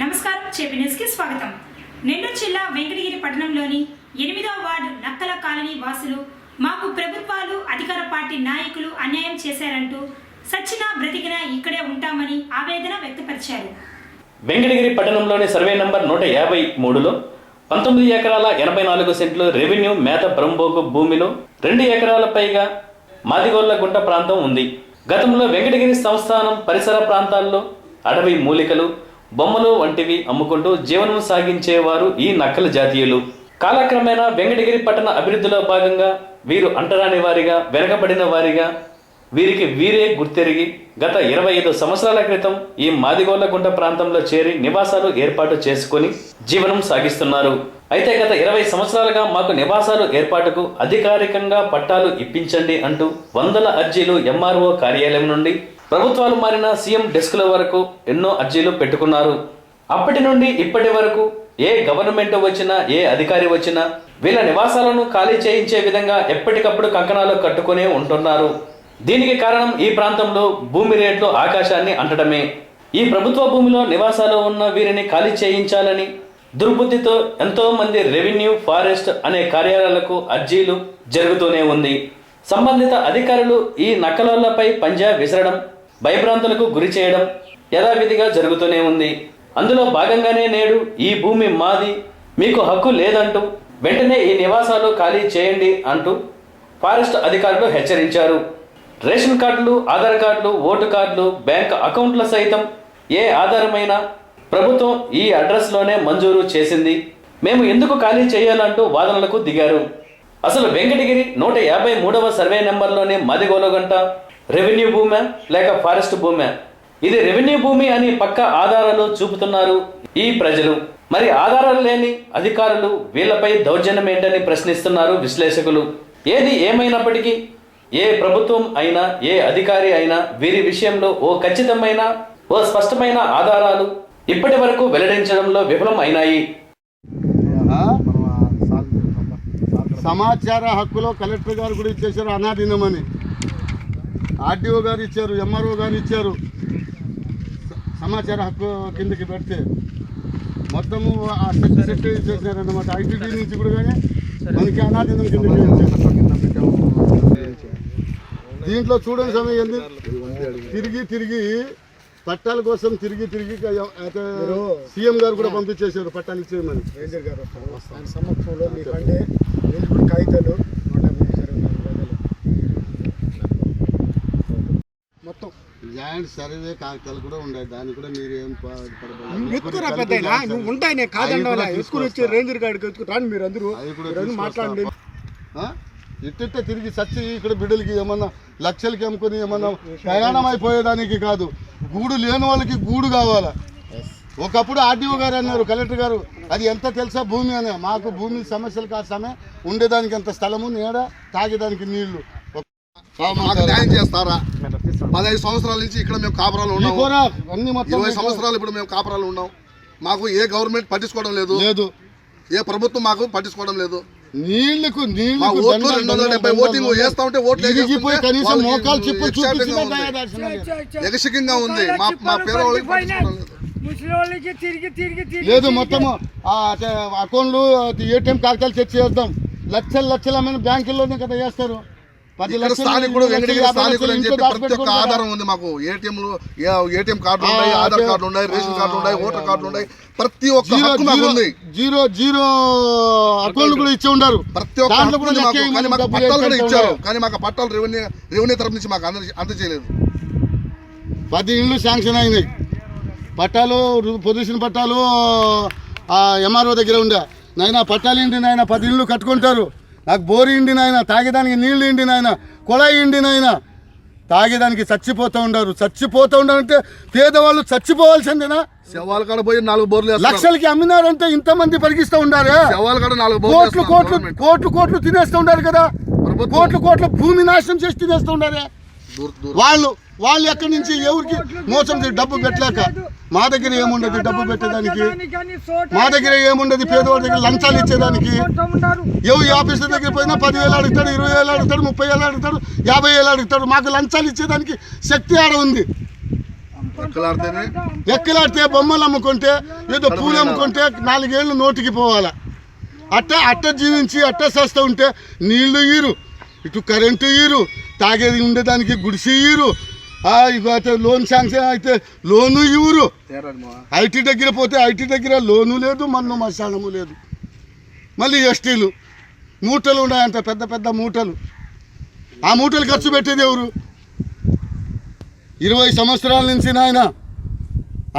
నమస్కారం. చేపి న్యూస్కి స్వాగతం. నెల్లూరు జిల్లా వెంకటగిరి పట్టణంలోని ఎనిమిదవ వార్డు నక్కల కాలనీ వాసులు మాకు ప్రభుత్వాలు అధికార పార్టీ నాయకులు అన్యాయం చేశారంటూ సచ్చినా బ్రతికినా ఇక్కడే ఉంటామని ఆవేదన వ్యక్తపరిచారు. వెంకటగిరి పట్టణంలోని సర్వే నంబర్ నూట యాభై మూడులో పంతొమ్మిది ఎకరాల ఎనభై నాలుగు సెంట్లు రెవెన్యూ మేత బ్రహ్మోగు భూమిలో రెండు ఎకరాల పైగా మాదిగోళ్ళ గుంట ప్రాంతం ఉంది. గతంలో వెంకటగిరి సంస్థానం పరిసర ప్రాంతాల్లో అడవి మూలికలు బొమ్మలు వంటివి అమ్ముకుంటూ జీవనం సాగించేవారు ఈ నక్కల జాతీయులు. కాలక్రమేణా వెంకటగిరి పట్టణ అభివృద్ధిలో భాగంగా వీరు అంటరాని వారిగా వెనకబడిన వారిగా వీరికి వీరే గుర్తెరిగి గత ఇరవై ఐదు సంవత్సరాల క్రితం ఈ మాదిగోళ్ళగుంట ప్రాంతంలో చేరి నివాసాలు ఏర్పాటు చేసుకొని జీవనం సాగిస్తున్నారు. అయితే గత ఇరవై సంవత్సరాలుగా మాకు నివాసాలు ఏర్పాటుకు అధికారికంగా పట్టాలు ఇప్పించండి అంటూ వందల అర్జీలు ఎంఆర్ఓ కార్యాలయం నుండి ప్రభుత్వాలు మారిన సీఎం డెస్క్ల వరకు ఎన్నో అర్జీలు పెట్టుకున్నారు. అప్పటి నుండి ఇప్పటి వరకు ఏ గవర్నమెంట్ వచ్చినా ఏ అధికారి వచ్చినా వీళ్ళ నివాసాలను ఖాళీ చేయించే విధంగా ఎప్పటికప్పుడు కంకణాలు కట్టుకునే ఉంటున్నారు. దీనికి కారణం ఈ ప్రాంతంలో భూమి రేట్లు ఆకాశాన్ని అంటడమే. ఈ ప్రభుత్వ భూమిలో నివాసాలు ఉన్న వీరిని ఖాళీ చేయించాలని దుర్బుద్ధితో ఎంతో మంది రెవెన్యూ ఫారెస్ట్ అనే కార్యాలయాలకు అర్జీలు జరుగుతూనే ఉంది. సంబంధిత అధికారులు ఈ నక్కలపై పంజా విసరడం భయభ్రాంతులకు గురి చేయడం యథావిధిగా జరుగుతూనే ఉంది. అందులో భాగంగానే నేడు ఈ భూమి మాది మీకు హక్కు లేదంటూ వెంటనే ఈ నివాసాలు ఖాళీ చేయండి అంటూ ఫారెస్ట్ అధికారులు హెచ్చరించారు. రేషన్ కార్డులు ఆధార్ కార్డులు ఓటు కార్డులు బ్యాంక్ అకౌంట్ల సైతం ఏ ఆధారమైనా ప్రభుత్వం ఈ అడ్రస్లోనే మంజూరు చేసింది. మేము ఎందుకు ఖాళీ చేయాలంటూ వాదనలకు దిగారు. అసలు వెంకటగిరి నూట యాభై మూడవ సర్వే నెంబర్లోనే మదిగోలగంట రెవెన్యూ భూమే లేక ఫారెస్ట్ భూమే. ఇది రెవెన్యూ భూమి అని పక్క ఆధారాలు చూపుతున్నారు ఈ ప్రజలు. మరి ఆధారాలు లేని అధికారులు వీళ్ళపై దౌర్జన్యం ఏంటని ప్రశ్నిస్తున్నారు విశ్లేషకులు. ఏది ఏమైనప్పటికీ ఏ ప్రభుత్వం అయినా ఏ అధికారి అయినా వీరి విషయంలో ఓ ఖచ్చితమైన ఓ స్పష్టమైన ఆధారాలు ఇప్పటి వరకు వెల్లడించడంలో విఫలం అయినాయి. సమాచార హక్కులో కలెక్టర్ గారు కూడా ఇచ్చేసారు అని ఆర్డీఓ గారు ఇచ్చారు ఎంఆర్ఓ గారు ఇచ్చారు. సమాచార హక్కు కిందకి పెడితే మొత్తము ఆ చేసినారన్నమాట. ఐటీడీ నుంచి కూడా కానీ మనకి అనాధీనం కిందకి ఇచ్చారు దీంట్లో చూడండి సమయం ఏంది? తిరిగి తిరిగి పట్టాల కోసం తిరిగి తిరిగి సీఎం గారు కూడా పంపించేశారు పట్టాలు ఇచ్చేయమని. రేంజర్ గారు సమక్షంలో మీకంటే కాగితాలు నూట ముప్పై ఇరవై నాలుగు గంటలు మొత్తం ల్యాండ్ సర్వే కాగితాలు కూడా ఉన్నాయి. దాన్ని కూడా మీరు ఏం. ఎత్తుకురా పెద్ద నువ్వు ఉంటాయి నేను కాదండి ఎత్తుకుని వచ్చి రేంజర్ గారికి ఎత్తుకు రాండి మీరు అందరూ మాట్లాడండి. ఆ? ఇట్టిట్ట తిరిగి సచ్చి ఇక్కడ బిడ్డలకి ఏమన్నా లక్షలకి అమ్ముకొని ఏమన్నా ప్రయాణం అయిపోయేదానికి కాదు. గూడు లేని వాళ్ళకి గూడు కావాలా? ఒకప్పుడు ఆర్డీఓ గారు అన్నారు కలెక్టర్ గారు అది ఎంత తెలుసా భూమి అని. మాకు భూమి సమస్యలు కాస్తామే ఉండేదానికి ఎంత స్థలము నీడ తాగేదానికి నీళ్ళు. మాకు న్యాయం చేస్తారా? పదహైదు సంవత్సరాల నుంచి ఇక్కడ మేము కాపురాలు మొత్తం ఇరవై సంవత్సరాలు ఇప్పుడు మేము కాపురాలు ఉన్నాం. మాకు ఏ గవర్నమెంట్ పట్టించుకోవడం లేదు. లేదు. ఏ ప్రభుత్వం మాకు పట్టించుకోవడం లేదు. నీళ్ళకు ఓట్లు దండ- రెండు వందల డెబ్బై ఓటింగ్ వేస్తా ఉంటే ఓట్లు ఎగసికంగా ఉంది. మా మా పేదవాళ్ళకి పట్టించుకోవడం లేదు. మొత్తము అకౌంట్లు ఏటీఎం కాగితాలు తెచ్చి చేద్దాం. లక్షలు లక్షల మంది బ్యాంకుల్లోనే కదా చేస్తారు పది ఇక్కడ స్థానికుడు వెంకటగిరి స్థానికుడు అని చెప్పి ప్రతి ఒక్క. ఆధారం ఉంది మాకు. ఏటీఎంలు ఏటీఎం కార్డులు ఉన్నాయి ఆధార్. కార్డులు ఉన్నాయి రేషన్ కార్డులు ఉన్నాయి ఓటర్ కార్డులు ఉన్నాయి. ప్రతి ఒక్క హక్కు మాకు ఉంది. జీరో జీరో అకౌంట్లు కూడా ఇచ్చి ఉండారు. ప్రతి ఒక్క కానీ మాకు పట్టాలు కూడా ఇచ్చారు. కానీ మాకు పట్టాలు రెవెన్యూ రెవెన్యూ తరపు నుంచి మాకు అంద అందజేయలేదు పది ఇండ్లు శాంక్షన్ అయినాయి. పట్టాలు పొజిషన్ పట్టాలు ఎంఆర్ఓ దగ్గర ఉండే. నాయన పట్టాలు ఇండి నాయన పది ఇండ్లు కట్టుకుంటారు. నాకు బోరి ఇండి నాయన తాగేదానికి నీళ్ళు ఇండి నాయన కొళాయి ఇండి నాయన తాగేదానికి చచ్చిపోతూ ఉండరు చచ్చిపోతూ ఉండాలంటే పేదవాళ్ళు చచ్చిపోవాల్సిందేనా శవాల కాడ పోయి నాలుగు బోర్లు. లక్షలకి అమ్మినారంటే ఇంతమంది పరిగిస్తూ ఉండారే శవాల కాడ నాలుగు బోర్లు కోట్లు కోట్లు. కోట్లు కోట్లు తినేస్తూ ఉండారు కదా. కోట్లు కోట్లు భూమి నాశనం చేసి తినేస్తూ దూర- వాళ్ళు వాళ్ళు ఎక్కడి నుంచి ఎవరికి మోసం డబ్బు పెట్టలేక మా దగ్గర ఏముండదు డబ్బు పెట్టేదానికి? మా దగ్గర ఏముండదు? పేదవాడి దగ్గర లంచాలు ఇచ్చేదానికి? ఎవరు ఈ ఆఫీసర్ దగ్గర పోయినా పదివేలు అడుగుతాడు ఇరవై వేలు అడుగుతాడు ముప్పై వేలు అడుగుతాడు యాభై వేలు అడుగుతాడు. మాకు లంచాలు ఇచ్చేదానికి శక్తి ఆడ ఉంది. ఎక్కలాడితే బొమ్మలు అమ్ముకుంటే ఏదో పూలు అమ్ముకుంటే నాలుగేళ్ళు నోటికి పోవాలా. అట్ట అట్ట జీవించి అట్ట సస్తా ఉంటే నీళ్ళు ఈరు ఇటు కరెంటు ఈరు తాగేది ఉండేదానికి గుడిసి ఈరు ఆ, ఇగో అయితే లోన్ శాంక్షన్ అయితే లోను ఇవ్వరు. ఐటీ దగ్గర పోతే ఐటీ దగ్గర లోను లేదు మన్ను మశానము లేదు. మళ్ళీ ఎస్టీలు. మూటలు ఉన్నాయంట పెద్ద పెద్ద మూటలు. ఆ మూటలు ఖర్చు పెట్టేది ఎవరు? ఇరవై సంవత్సరాల నుంచి నాయన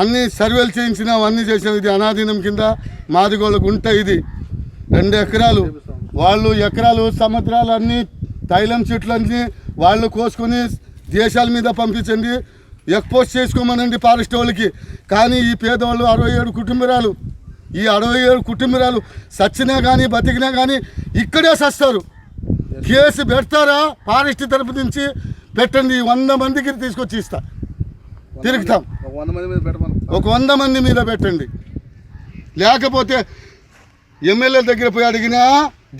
అన్ని సర్వేలు చేయించినాం అన్ని చేసినాం ఇది అనాధీనం కింద మాదిగోళ్ళ గుంట ఇది. రెండు ఎకరాలు. వాళ్ళు ఎకరాలు సముద్రాలు అన్నీ తైలం చెట్లు అన్నీ వాళ్ళు కోసుకొని దేశాల మీద పంపించండి ఎక్స్పోజ్ చేసుకోమనండి ఫారెస్ట్ వాళ్ళకి. కానీ ఈ పేదవాళ్ళు అరవై ఏడు కుటుంబరాలు ఈ అరవై ఏడు కుటుంబరాలు సచ్చినా కానీ బతికినా కానీ ఇక్కడే సస్తారు. కేసు పెడతారా? ఫారెస్ట్ తరపు నుంచి పెట్టండి వంద మందికి తీసుకొచ్చి ఇస్తా. తిరుగుతాం. ఒక వంద మంది మీద పెట్టమను. ఒక వంద మంది మీద పెట్టండి. లేకపోతే ఎమ్మెల్యే దగ్గర పోయి అడిగినా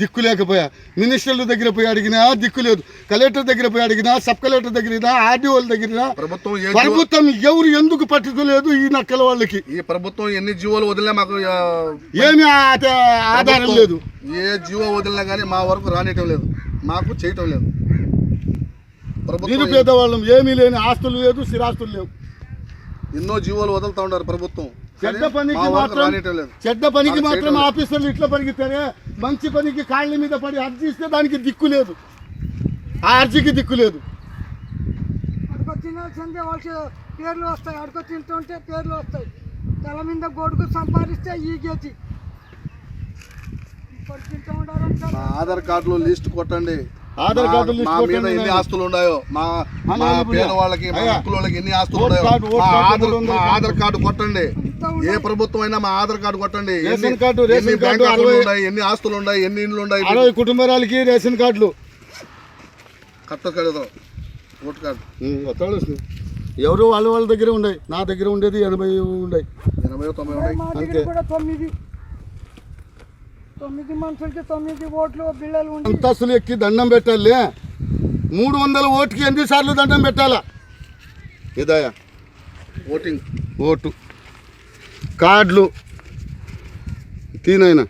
దిక్కు లేకపోయా. మినిస్టర్ల దగ్గర పోయి అడిగినా దిక్కు లేదు. కలెక్టర్ దగ్గర పోయి అడిగినా సబ్ కలెక్టర్ దగ్గర ఆర్డీఓల దగ్గర ప్రభుత్వం ఎవరు ఎందుకు పట్టుకోలేదు ఈ నక్కల వాళ్ళకి. ఈ ప్రభుత్వం ఎన్ని జీవోలు వదిలినా మాకు ఏమి ఆధారం లేదు. ఏ జీవో వదిలినా కానీ మా వరకు రానియటం లేదు. మాకు చేయటం లేదు. ప్రభుత్వం నిరుపేద వాళ్ళం ఏమీ లేని ఆస్తులు లేదు స్థిరాస్తులు లేవు. ఎన్నో జీవోలు వదులుతా ఉన్నారు ప్రభుత్వం. చెడ్డ పనికి మాత్రం చెడ్డ పనికి మాత్రం. ఆఫీసర్లు ఇట్లా పరిగెత్తారే మంచి పనికి కాళ్ళ మీద పడి అర్జీ ఇస్తే దానికి దిక్కు లేదు. ఆ అర్జీకి దిక్కు లేదు. అడుకొచ్చిన సందే వాళ్ళకి పేర్లు వస్తాయి అడుకొ తింటుంటే పేర్లు వస్తాయి. తల మీద గొడుగు సంపాదిస్తే ఈ మా ఆధార్ కార్డులో లిస్ట్ కొట్టండి. ఆధార్ మా- కార్డు మా మీద ఎన్ని. ఆస్తులు ఉన్నాయో మా మా ఇప్పుడు పేద వాళ్ళకి మా అయ్యా. హక్కుల వాళ్ళకి ఎన్ని ఆస్తులు ఉన్నాయో మా ఆధార్. మా ఆధార్ కార్డు కొట్టండి. ఏ ప్రభుత్వం అయినా మా ఆధార్ కార్డు కొట్టండి. రేషన్ ఎన్ని- కార్డు, రేషన్ కార్డు, అరవై- ఉన్నాయి ఎన్ని ఆస్తులు ఉన్నాయి ఎన్ని ఇండ్లు ఉన్నాయి అరవై కుటుంబరాలకి రేషన్ కార్డులు. కట్ట కడదాం. Vote card. ఎవరు వాళ్ళ వాళ్ళ దగ్గర ఉన్నాయి. నా దగ్గర ఉండేది ఎనభై ఉన్నాయి ఎనభై తొంభై ఉన్నాయి. అంతే. తొమ్మిది మనుషులకి తొమ్మిది ఓట్లు అంతస్తులు ఎక్కి దండం పెట్టాలి. మూడు వందల ఓటుకి ఎన్ని సార్లు దండం పెట్టాలా? ఇదయా? ఓటింగ్. ఓటు. కార్డులు. తీనైనా.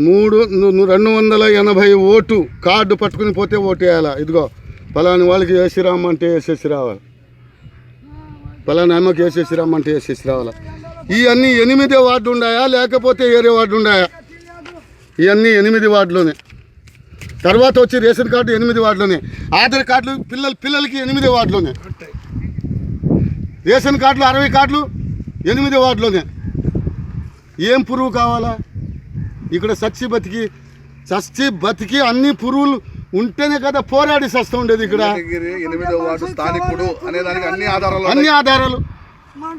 మూడు రెండు వందల ఎనభై ఓటు కార్డు పట్టుకుని పోతే ఓటు వేయాలా ఇదిగో పలాని వాళ్ళకి వేసి రమ్మంటే వేసేసి రావాలి. పలానా అమ్మకి వేసేసి రమ్మంటే వేసేసి రావాలా? ఇవన్నీ ఎనిమిది వార్డు ఉన్నాయా లేకపోతే ఏరే వార్డు ఉన్నాయా ఇవన్నీ ఎనిమిది వార్డులోనే. తర్వాత వచ్చి రేషన్ కార్డు ఎనిమిది వార్డులోనే. ఆధార్ కార్డులు పిల్లల పిల్లలకి ఎనిమిది వార్డులోనే. రేషన్ కార్డులు అరవై కార్డులు ఎనిమిది వార్డులోనే. ఏం పురుగు కావాలా? ఇక్కడ సచ్చి బతికి చచ్చి బతికి అన్ని పురుగులు ఉంటేనే కదా పోరాడి సస్తూ ఉండేది ఇక్కడ. ఎనిమిదో వార్డు స్థానికుడు అనే దానికి అన్ని ఆధారాలు అన్ని. ఆధారాలు.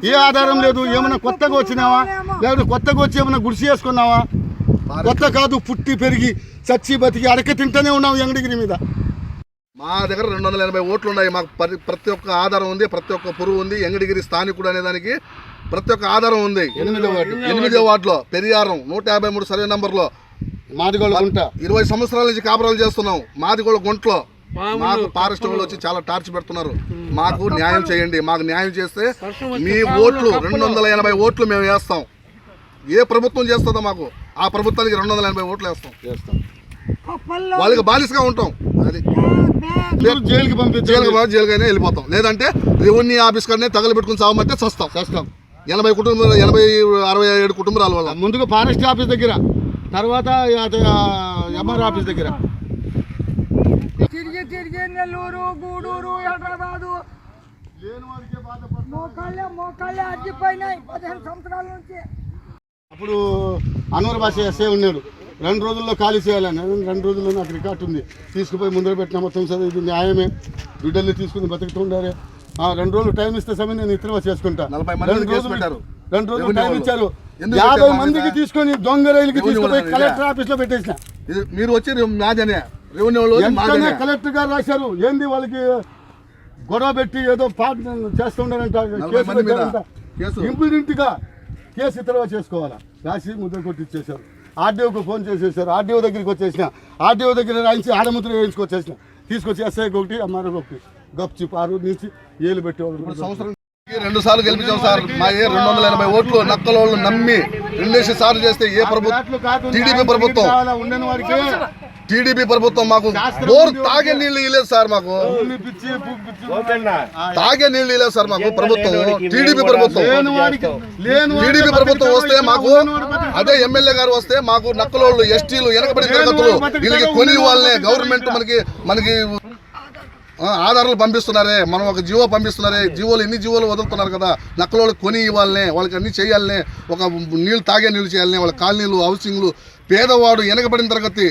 ఏ ఆధారం లేదు ఏమైనా కొత్తగా వచ్చినావా? లేకపోతే కొత్తగా వచ్చి ఏమైనా గుడిసి వేసుకున్నావా? కొత్త కాదు పుట్టి పెరిగి చచ్చి బతికి అడక తింటూనే ఉన్నాం ఎంగడిగిరి మీద. మా దగ్గర రెండు వందల ఎనభై ఓట్లు ఉన్నాయి. మాకు పరి- ప్రతి ఒక్క ఆధారం ఉంది ప్రతి ఒక్క పురుగు ఉంది. ఎంగడిగిరి స్థానికుడు అనే దానికి ప్రతి ఒక్క ఆధారం ఉంది. ఎనిమిదో వార్డు. ఎనిమిదో వార్డులో పెరియారం నూట యాభై మూడు సర్వే నంబర్లో. మాదిగోళ్ళ గుంట. ఇరవై సంవత్సరాల నుంచి కాపురాలు చేస్తున్నాం. మాది కూడా గుంట్లో. మాకు ఫారెస్ట్ వాళ్ళు వచ్చి చాలా టార్చ్ పెడుతున్నారు. మాకు న్యాయం చేయండి మాకు న్యాయం చేస్తే మీ ఓట్లు రెండు వందల ఎనభై ఓట్లు మేము వేస్తాం. ఏ ప్రభుత్వం చేస్తుందో మాకు ఆ ప్రభుత్వానికి రెండు వందల ఎనభై ఓట్లు వేస్తాం. చేస్తాం వాళ్ళకి బాలిసగా ఉంటాం. అది. జైలుకి పంపించాలి జైలుకైనా వెళ్ళిపోతాం. లేదంటే రెవెన్యూ ఆఫీస్ కన్నా తగలబెట్టుకుని చావమంటే చస్తాం. చేస్తాం. ఎనభై కుటుంబాలు ఎనభై అరవై ఏడు కుటుంబాల వల్ల ముందుగా ఫారెస్ట్ ఆఫీస్ దగ్గర తర్వాత ఎంఆర్ ఆఫీస్ దగ్గర. తిరిగి తిరిగి నెల్లూరు గూడూరు హైదరాబాదు. మోకాళ్ళే మోకాళ్ళే అడ్డిపోయినాయి పదిహేను సంవత్సరాల నుంచి. అప్పుడు అనూరు భాష ఎస్ఏ ఉన్నాడు. రెండు రోజుల్లో ఖాళీ చేయాలని. రెండు రోజుల్లో నాకు రికార్డు ఉంది. తీసుకుపోయి ముందర పెట్టిన మొత్తం సరే ఇది న్యాయమే బిడ్డల్ని తీసుకుని బతుకుతూ ఉండాలి ఆ, రెండు రోజులు టైం ఇస్తే సమయం నేను ఇతర చేసుకుంటా. రెండు కేసు రోజులు పెట్టారు. రెండు రోజులు టైం. ఇచ్చారు. యాభై మందికి మీద? తీసుకొని దొంగ రైలుకి తీసుకుపోయి కలెక్టర్ ఆఫీస్లో పెట్టేసిన. ఇది మీరు వచ్చి మాజనే రెవెన్యూ వాళ్ళు వచ్చి వెంటనే మాజనే కలెక్టర్ గారు రాశారు? ఏంది వాళ్ళకి గొడవ పెట్టి ఏదో పాట. ఇంప్లిమెంట్గా కేసు ఇతరవ చేసుకోవాలా? రాసి ముద్ర కొట్టి ఇచ్చేశారు ఆర్డీఓకి ఫోన్ చేసేసారు ఆర్డీఓ దగ్గరికి వచ్చేసిన. ఆర్డీఓ దగ్గర రాయించి ఆడముద్ర వేయించుకొచ్చేసిన. తీసుకొచ్చి ఎస్ఐకి ఒకటి ఎంఆర్ఓకి ఒకటి. గప్ చిప్ ఆ రోజు నుంచి ఏలు పెట్టి ఇప్పుడు సంవత్సరం రెండు సార్లు గెలిపించాం సార్. మా ఏ రెండు వందల ఎనభై ఓట్లు నక్కలోళ్ళు నమ్మి రెండేసి సార్లు చేస్తే ఏ ప్రభుత్వం టీడీపీ ప్రభుత్వం టీడీపీ ప్రభుత్వం మాకు బోర్ తాగే నీళ్ళు ఇవ్వలేదు సార్ మాకు. తాగే నీళ్ళు ఇవ్వలేదు సార్ మాకు ప్రభుత్వం. టీడీపీ ప్రభుత్వం. టీడీపీ ప్రభుత్వం వస్తే మాకు. అదే ఎమ్మెల్యే గారు వస్తే మాకు నక్కలోళ్ళు ఎస్టీలు వెనకబడిన తరగతులు వీళ్ళకి కొని వాళ్ళే గవర్నమెంట్ మనకి మనకి ఆధారాలు పంపిస్తున్నారే. మనం ఒక జీవో పంపిస్తున్నారే. జీవోలు ఎన్ని జీవోలు వదులుతున్నారు కదా? నక్కలోళ్ళకి కొని ఇవ్వాలనే వాళ్ళకి అన్ని చేయాలనే ఒక నీళ్ళు తాగే నీళ్ళు చేయాలనే వాళ్ళ కాలనీలు హౌసింగ్లు పేదవాడు వెనకబడిన తరగతి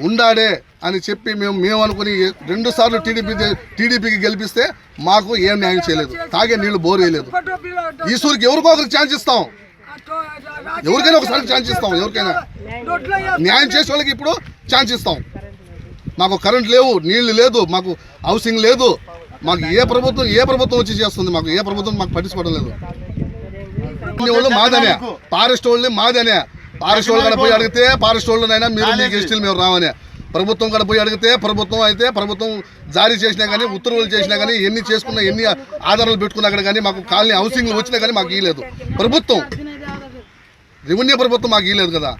ఉండాడే అని చెప్పి మేము మేము అనుకుని రెండు సార్లు టీడీపీ టీడీపీకి గెలిపిస్తే మాకు ఏం న్యాయం చేయలేదు. తాగే నీళ్ళు బోర్ వేయలేదు. ఫోటో పిల్ల- ఈశ్వరికి ఒకరికి ఛాన్స్ ఇస్తాం. ఎవరికైనా ఒకసారి ఛాన్స్ ఇస్తాం ఎవరికైనా. న్యాయం చేసే వాళ్ళకి ఇప్పుడు ఛాన్స్ ఇస్తాం. మాకు కరెంట్ లేవు నీళ్ళు లేదు మాకు హౌసింగ్ లేదు. మాకు ఏ ప్రభుత్వం ఏ ప్రభుత్వం వచ్చి చేస్తుంది మాకు? ఏ ప్రభుత్వం మాకు పట్టించుకోవడం లేదు వాళ్ళు మాదనే. ఫారెస్ట్ వాళ్ళని మాదనే. ఫారెస్ట్ వాళ్ళు పోయి అడిగితే ఫారెస్ట్ వాళ్ళనైనా మీరు మీకు ఎస్టీలు మేము రావనే. ప్రభుత్వం కూడా పోయి అడిగితే ప్రభుత్వం అయితే ప్రభుత్వం జారీ చేసినా కానీ ఉత్తర్వులు చేసినా కానీ ఎన్ని చేసుకున్నా ఎన్ని ఆధారాలు పెట్టుకున్నా కానీ మాకు కాలనీ హౌసింగ్లు వచ్చినా కానీ మాకు ఇవ్వలేదు ప్రభుత్వం. రెవెన్యూ ప్రభుత్వం మాకు ఇవ్వలేదు కదా.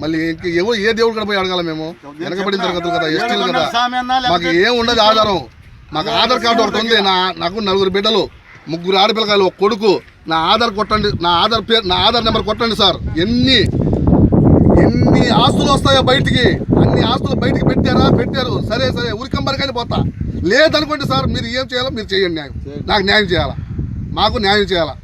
మళ్ళీ ఇంక ఎవరు ఏ దేవుడు కూడా పోయి అడగాల మేము? వెనకబడిన తరగతులు కదా ఎస్టీలు కదా. మాకు ఏం ఉండదు ఆధారం. మాకు ఆధార్ కార్డు ఒకటి ఉంది నా నాకు నలుగురు బిడ్డలు ముగ్గురు ఆడపిల్లకాయలు ఒక కొడుకు. నా ఆధార్ కొట్టండి నా ఆధార్ పేరు నా ఆధార్ నెంబర్ కొట్టండి సార్. ఎన్ని ఎన్ని ఆస్తులు వస్తాయో బయటికి అన్ని ఆస్తులు బయటికి పెట్టారా? పెట్టారు. సరే సరే ఉరికంబరికని పోతా. లేదనుకోండి సార్ మీరు ఏం చేయాలో మీరు చేయండి న్యాయం. నాకు న్యాయం చేయాలా? మాకు న్యాయం చేయాలా?